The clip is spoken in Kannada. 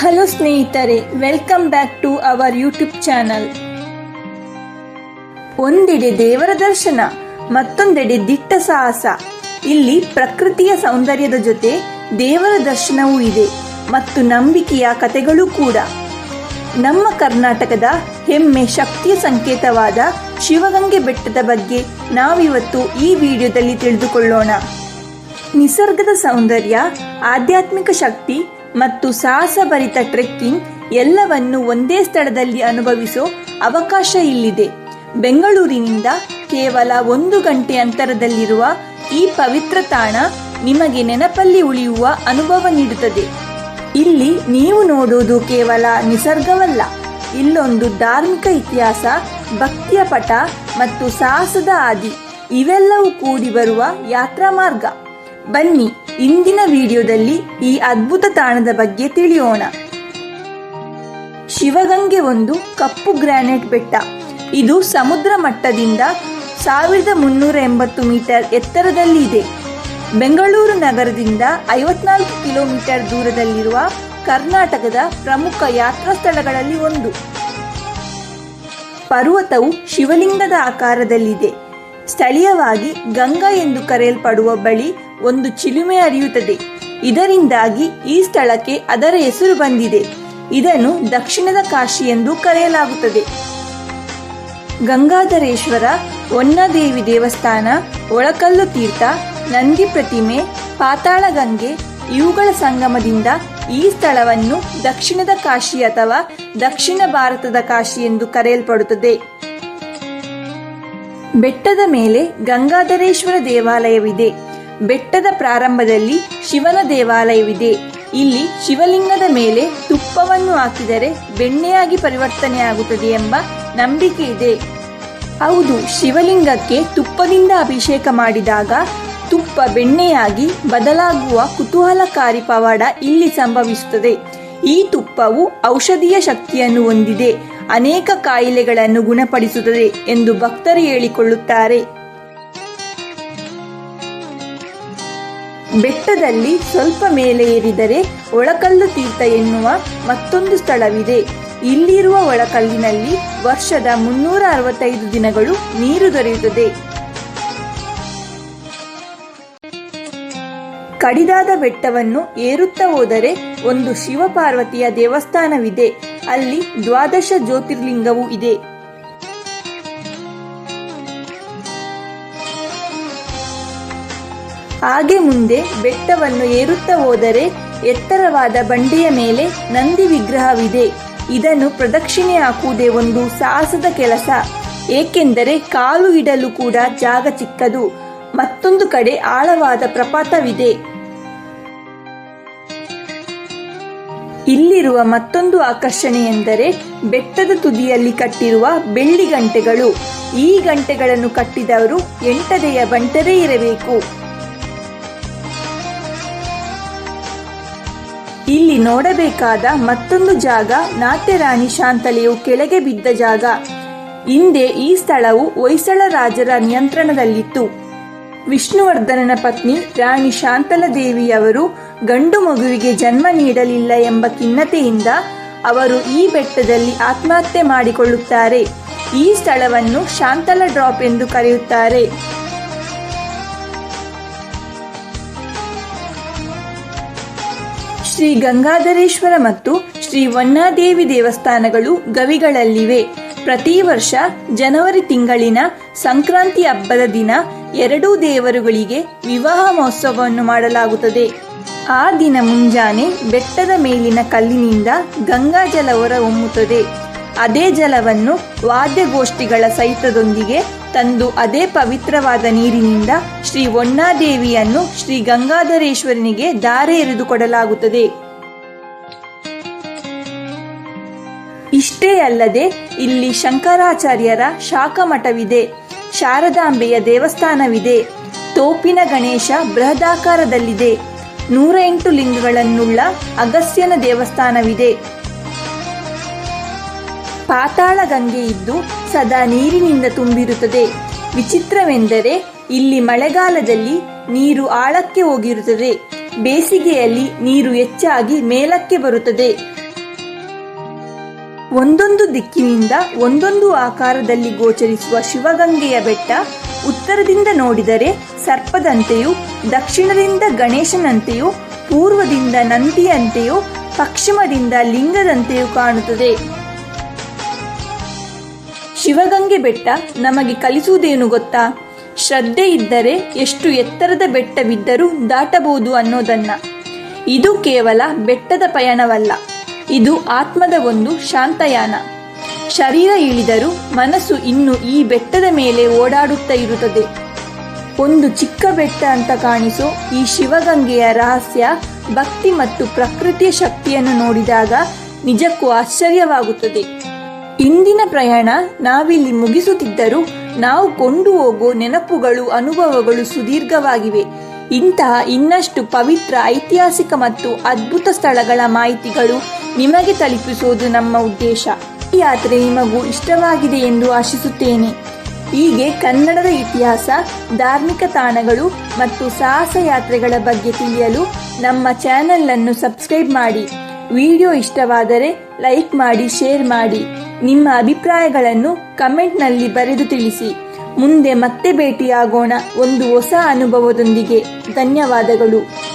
ಹಲೋ ಸ್ನೇಹಿತರೆ welcome back to our YouTube channel ಒಂದೆಡೆ ದೇವರ ದರ್ಶನ, ಮತ್ತೊಂದೆಡೆ ದಿಟ್ಟ ಸಾಹಸ. ಇಲ್ಲಿ ಪ್ರಕೃತಿಯ ಸೌಂದರ್ಯದ ಜೊತೆ ದೇವರ ದರ್ಶನವೂ ಇದೆ ಮತ್ತು ನಂಬಿಕೆಯ ಕಥೆಗಳೂ ಕೂಡ. ನಮ್ಮ ಕರ್ನಾಟಕದ ಹೆಮ್ಮೆ ಶಕ್ತಿಯ ಸಂಕೇತವಾದ ಶಿವಗಂಗೆ ಬೆಟ್ಟದ ಬಗ್ಗೆ ನಾವಿವತ್ತು ಈ ವಿಡಿಯೋದಲ್ಲಿ ತಿಳಿದುಕೊಳ್ಳೋಣ. ನಿಸರ್ಗದ ಸೌಂದರ್ಯ, ಆಧ್ಯಾತ್ಮಿಕ ಶಕ್ತಿ ಮತ್ತು ಸಾಹಸಭರಿತ ಟ್ರೆಕ್ಕಿಂಗ್ ಎಲ್ಲವನ್ನು ಒಂದೇ ಸ್ಥಳದಲ್ಲಿ ಅನುಭವಿಸೋ ಅವಕಾಶ ಇಲ್ಲಿದೆ. ಬೆಂಗಳೂರಿನಿಂದ ಕೇವಲ ಒಂದು ಗಂಟೆ ಅಂತರದಲ್ಲಿರುವ ಈ ಪವಿತ್ರ ತಾಣ ನಿಮಗೆ ನೆನಪಲ್ಲಿ ಉಳಿಯುವ ಅನುಭವ ನೀಡುತ್ತದೆ. ಇಲ್ಲಿ ನೀವು ನೋಡುವುದು ಕೇವಲ ನಿಸರ್ಗವಲ್ಲ, ಇಲ್ಲೊಂದು ಧಾರ್ಮಿಕ ಇತಿಹಾಸ, ಭಕ್ತಿಯ ಪಟ ಮತ್ತು ಸಾಹಸದ ಆದಿ, ಇವೆಲ್ಲವೂ ಕೂಡಿ ಬರುವ ಯಾತ್ರಾ ಮಾರ್ಗ. ಬನ್ನಿ ಇಂದಿನ ವಿಡಿಯೋದಲ್ಲಿ ಈ ಅದ್ಭುತ ತಾಣದ ಬಗ್ಗೆ ತಿಳಿಯೋಣ. ಶಿವಗಂಗೆ ಒಂದು ಕಪ್ಪು ಗ್ರಾನೈಟ್ ಬೆಟ್ಟ. ಇದು ಸಮುದ್ರ ಮಟ್ಟದಿಂದ ಸಾವಿರದ ಮುನ್ನೂರ ಎಂಬತ್ತು ಮೀಟರ್ ಎತ್ತರದಲ್ಲಿ ಇದೆ. ಬೆಂಗಳೂರು ನಗರದಿಂದ ಐವತ್ನಾಲ್ಕು ಕಿಲೋಮೀಟರ್ ದೂರದಲ್ಲಿರುವ ಕರ್ನಾಟಕದ ಪ್ರಮುಖ ಯಾತ್ರಾ ಸ್ಥಳಗಳಲ್ಲಿ ಒಂದು. ಪರ್ವತವು ಶಿವಲಿಂಗದ ಆಕಾರದಲ್ಲಿದೆ. ಸ್ಥಳೀಯವಾಗಿ ಗಂಗಾ ಎಂದು ಕರೆಯಲ್ಪಡುವ ಬಳಿ ಒಂದು ಚಿಲುಮೆ ಹರಿಯುತ್ತದೆ ಇದರಿಂದಾಗಿ ಈ ಸ್ಥಳಕ್ಕೆ ಅದರ ಹೆಸರು ಬಂದಿದೆ. ಇದನ್ನು ದಕ್ಷಿಣದ ಕಾಶಿ ಎಂದು ಕರೆಯಲಾಗುತ್ತದೆ. ಗಂಗಾಧರೇಶ್ವರ, ಹೊನ್ನದೇವಿ ದೇವಸ್ಥಾನ, ಒಳಕಲ್ಲು ತೀರ್ಥ, ನಂದಿ ಪ್ರತಿಮೆ, ಪಾತಾಳ ಗಂಗೆ ಇವುಗಳ ಸಂಗಮದಿಂದ ಈ ಸ್ಥಳವನ್ನು ದಕ್ಷಿಣದ ಕಾಶಿ ಅಥವಾ ದಕ್ಷಿಣ ಭಾರತದ ಕಾಶಿ ಎಂದು ಕರೆಯಲ್ಪಡುತ್ತದೆ. ಬೆಟ್ಟದ ಮೇಲೆ ಗಂಗಾಧರೇಶ್ವರ ದೇವಾಲಯವಿದೆ. ಬೆಟ್ಟದ ಪ್ರಾರಂಭದಲ್ಲಿ ಶಿವನ ದೇವಾಲಯವಿದೆ. ಇಲ್ಲಿ ಶಿವಲಿಂಗದ ಮೇಲೆ ತುಪ್ಪವನ್ನು ಹಾಕಿದರೆ ಬೆಣ್ಣೆಯಾಗಿ ಪರಿವರ್ತನೆಯಾಗುತ್ತದೆ ಎಂಬ ನಂಬಿಕೆ ಇದೆ. ಹೌದು, ಶಿವಲಿಂಗಕ್ಕೆ ತುಪ್ಪದಿಂದ ಅಭಿಷೇಕ ಮಾಡಿದಾಗ ತುಪ್ಪ ಬೆಣ್ಣೆಯಾಗಿ ಬದಲಾಗುವ ಕುತೂಹಲಕಾರಿ ಪವಾಡ ಇಲ್ಲಿ ಸಂಭವಿಸುತ್ತದೆ. ಈ ತುಪ್ಪವು ಔಷಧೀಯ ಶಕ್ತಿಯನ್ನು ಹೊಂದಿದೆ. ಅನೇಕ ಕಾಯಿಲೆಗಳನ್ನು ಗುಣಪಡಿಸುತ್ತದೆ ಎಂದು ಭಕ್ತರು ಹೇಳಿಕೊಳ್ಳುತ್ತಾರೆ. ಬೆಟ್ಟದಲ್ಲಿ ಸ್ವಲ್ಪ ಮೇಲೆ ಏರಿದರೆ ಒಳಕಲ್ಲು ತೀರ್ಥ ಎನ್ನುವ ಮತ್ತೊಂದು ಸ್ಥಳವಿದೆ. ಇಲ್ಲಿರುವ ಒಳಕಲ್ಲಿನಲ್ಲಿ ವರ್ಷದ ಮುನ್ನೂರ ಅರವತ್ತೈದು ದಿನಗಳು ನೀರು ದೊರೆಯುತ್ತದೆ. ಕಡಿದಾದ ಬೆಟ್ಟವನ್ನು ಏರುತ್ತಾ ಹೋದರೆ ಒಂದು ಶಿವಪಾರ್ವತಿಯ ದೇವಸ್ಥಾನವಿದೆ. ಅಲ್ಲಿ ದ್ವಾದಶ ಜ್ಯೋತಿರ್ಲಿಂಗವೂ ಇದೆ. ಹಾಗೆ ಮುಂದೆ ಬೆಟ್ಟವನ್ನು ಏರುತ್ತಾ ಹೋದರೆ ಎತ್ತರವಾದ ಬಂಡೆಯ ಮೇಲೆ ನಂದಿ ವಿಗ್ರಹವಿದೆ. ಇದನ್ನು ಪ್ರದಕ್ಷಿಣೆ ಹಾಕುವುದೇ ಒಂದು ಸಾಹಸದ ಕೆಲಸ. ಏಕೆಂದರೆ ಕಾಲು ಇಡಲು ಕೂಡ ಜಾಗ ಚಿಕ್ಕದು. ಮತ್ತೊಂದು ಕಡೆ ಆಳವಾದ ಪ್ರಪಾತವಿದೆ. ಇಲ್ಲಿರುವ ಮತ್ತೊಂದು ಆಕರ್ಷಣೆ ಎಂದರೆ ಬೆಟ್ಟದ ತುದಿಯಲ್ಲಿ ಕಟ್ಟಿರುವ ಬೆಳ್ಳಿ ಗಂಟೆಗಳು. ಈ ಗಂಟೆಗಳನ್ನು ಕಟ್ಟಿದವರು ಎಂಟದೆಯ ಬಂಟರೇ ಇರಬೇಕು. ಇಲ್ಲಿ ನೋಡಬೇಕಾದ ಮತ್ತೊಂದು ಜಾಗ ನಾಟ್ಯರಾಣಿ ಶಾಂತಲೆಯು ಕೆಳಗೆ ಬಿದ್ದ ಜಾಗ. ಹಿಂದೆ ಈ ಸ್ಥಳವು ಹೊಯ್ಸಳ ರಾಜರ ನಿಯಂತ್ರಣದಲ್ಲಿತ್ತು. ವಿಷ್ಣುವರ್ಧನನ ಪತ್ನಿ ರಾಣಿ ಶಾಂತಲ ದೇವಿಯವರು ಗಂಡು ಮಗುವಿಗೆ ಜನ್ಮ ನೀಡಲಿಲ್ಲ ಎಂಬ ಖಿನ್ನತೆಯಿಂದ ಅವರು ಈ ಬೆಟ್ಟದಲ್ಲಿ ಆತ್ಮಹತ್ಯೆ ಮಾಡಿಕೊಳ್ಳುತ್ತಾರೆ. ಈ ಸ್ಥಳವನ್ನು ಶಾಂತಲ ಡ್ರಾಪ್ ಎಂದು ಕರೆಯುತ್ತಾರೆ. ಶ್ರೀ ಗಂಗಾಧರೇಶ್ವರ ಮತ್ತು ಶ್ರೀ ವನ್ನಾದೇವಿ ದೇವಸ್ಥಾನಗಳು ಗವಿಗಳಲ್ಲಿವೆ. ಪ್ರತಿ ವರ್ಷ ಜನವರಿ ತಿಂಗಳಿನ ಸಂಕ್ರಾಂತಿ ಹಬ್ಬದ ದಿನ ಎರಡೂ ದೇವರುಗಳಿಗೆ ವಿವಾಹ ಮಹೋತ್ಸವವನ್ನು ಮಾಡಲಾಗುತ್ತದೆ. ಆ ದಿನ ಮುಂಜಾನೆ ಬೆಟ್ಟದ ಮೇಲಿನ ಕಲ್ಲಿನಿಂದ ಗಂಗಾ ಜಲ ಹೊರ ಹೊಮ್ಮುತ್ತದೆ. ಅದೇ ಜಲವನ್ನು ವಾದ್ಯಗೋಷ್ಠಿಗಳ ಸಹಿತದೊಂದಿಗೆ ತಂದು ಅದೇ ಪವಿತ್ರವಾದ ನೀರಿನಿಂದ ಶ್ರೀ ಒಣ್ಣಾದೇವಿಯನ್ನು ಶ್ರೀ ಗಂಗಾಧರೇಶ್ವರನಿಗೆ ದಾರೆ ಎರೆದುಕೊಡಲಾಗುತ್ತದೆ ಇಷ್ಟೇ ಅಲ್ಲದೆ ಇಲ್ಲಿ ಶಂಕರಾಚಾರ್ಯರ ಶಾಖಮಠವಿದೆ, ಶಾರದಾಂಬೆಯ ದೇವಸ್ಥಾನವಿದೆ, ತೋಪಿನ ಗಣೇಶ ಬೃಹದಾಕಾರದಲ್ಲಿದೆ ನೂರ ಎಂಟು ಲಿಂಗಗಳನ್ನುಳ್ಳ ಅಗಸ್ಯನ ದೇವಸ್ಥಾನವಿದೆ. ಪಾತಾಳ ಗಂಗೆ ಇದ್ದು ಸದಾ ನೀರಿನಿಂದ ತುಂಬಿರುತ್ತದೆ. ವಿಚಿತ್ರವೆಂದರೆ ಇಲ್ಲಿ ಮಳೆಗಾಲದಲ್ಲಿ ನೀರು ಆಳಕ್ಕೆ ಹೋಗಿರುತ್ತದೆ. ಬೇಸಿಗೆಯಲ್ಲಿ ನೀರು ಹೆಚ್ಚಾಗಿ ಮೇಲಕ್ಕೆ ಬರುತ್ತದೆ. ಒಂದೊಂದು ದಿಕ್ಕಿನಿಂದ ಒಂದೊಂದು ಆಕಾರದಲ್ಲಿ ಗೋಚರಿಸುವ ಶಿವಗಂಗೆಯ ಬೆಟ್ಟ ಉತ್ತರದಿಂದ ನೋಡಿದರೆ ಸರ್ಪದಂತೆಯೂ, ದಕ್ಷಿಣದಿಂದ ಗಣೇಶನಂತೆಯೂ, ಪೂರ್ವದಿಂದ ನಂದಿಯಂತೆಯೂ, ಪಶ್ಚಿಮದಿಂದ ಲಿಂಗದಂತೆಯೂ ಕಾಣುತ್ತದೆ. ಶಿವಗಂಗೆ ಬೆಟ್ಟ ನಮಗೆ ಕಲಿಸುವುದೇನು ಗೊತ್ತಾ? ಶ್ರದ್ಧೆ ಇದ್ದರೆ ಎಷ್ಟು ಎತ್ತರದ ಬೆಟ್ಟವಿದ್ದರೂ ದಾಟಬಹುದು ಅನ್ನೋದನ್ನ. ಇದು ಕೇವಲ ಬೆಟ್ಟದ ಪಯಣವಲ್ಲ. ಇದು ಆತ್ಮದ ಒಂದು ಶಾಂತಯಾನ. ಶರೀರ ಇಳಿದರೂ ಮನಸ್ಸು ಇನ್ನು ಈ ಬೆಟ್ಟದ ಮೇಲೆ ಓಡಾಡುತ್ತಾ ಇರುತ್ತದೆ. ಒಂದು ಚಿಕ್ಕ ಬೆಟ್ಟ ಅಂತ ಕಾಣಿಸೋ ಈ ಶಿವಗಂಗೆಯ ರಹಸ್ಯ ಭಕ್ತಿ ಮತ್ತು ಪ್ರಕೃತಿಯ ಶಕ್ತಿಯನ್ನು ನೋಡಿದಾಗ ನಿಜಕ್ಕೂ ಆಶ್ಚರ್ಯವಾಗುತ್ತದೆ. ಇಂದಿನ ಪ್ರಯಾಣ ನಾವಿಲ್ಲಿ ಮುಗಿಸುತ್ತಿದ್ದರೂ ನಾವು ಕೊಂಡು ಹೋಗೋ ನೆನಪುಗಳು, ಅನುಭವಗಳು ಸುದೀರ್ಘವಾಗಿವೆ. ಇಂತಹ ಇನ್ನಷ್ಟು ಪವಿತ್ರ ಐತಿಹಾಸಿಕ ಮತ್ತು ಅದ್ಭುತ ಸ್ಥಳಗಳ ಮಾಹಿತಿಗಳು ನಿಮಗೆ ತಲುಪಿಸುವುದು ನಮ್ಮ ಉದ್ದೇಶ. ಈ ಯಾತ್ರೆ ನಿಮಗೂ ಇಷ್ಟವಾಗಿದೆ ಎಂದು ಆಶಿಸುತ್ತೇನೆ. ಹೀಗೆ ಕನ್ನಡದ ಇತಿಹಾಸ, ಧಾರ್ಮಿಕ ತಾಣಗಳು ಮತ್ತು ಸಾಹಸ ಯಾತ್ರೆಗಳ ಬಗ್ಗೆ ತಿಳಿಯಲು ನಮ್ಮ ಚಾನೆಲ್ ಅನ್ನು ಸಬ್ಸ್ಕ್ರೈಬ್ ಮಾಡಿ. ವಿಡಿಯೋ ಇಷ್ಟವಾದರೆ ಲೈಕ್ ಮಾಡಿ, ಶೇರ್ ಮಾಡಿ. ನಿಮ್ಮ ಅಭಿಪ್ರಾಯಗಳನ್ನು ಕಮೆಂಟ್ನಲ್ಲಿ ಬರೆದು ತಿಳಿಸಿ. ಮುಂದೆ ಮತ್ತೆ ಭೇಟಿಯಾಗೋಣ. ಒಂದು ಹೊಸ ಅನುಭವದೊಂದಿಗೆ ಧನ್ಯವಾದಗಳು.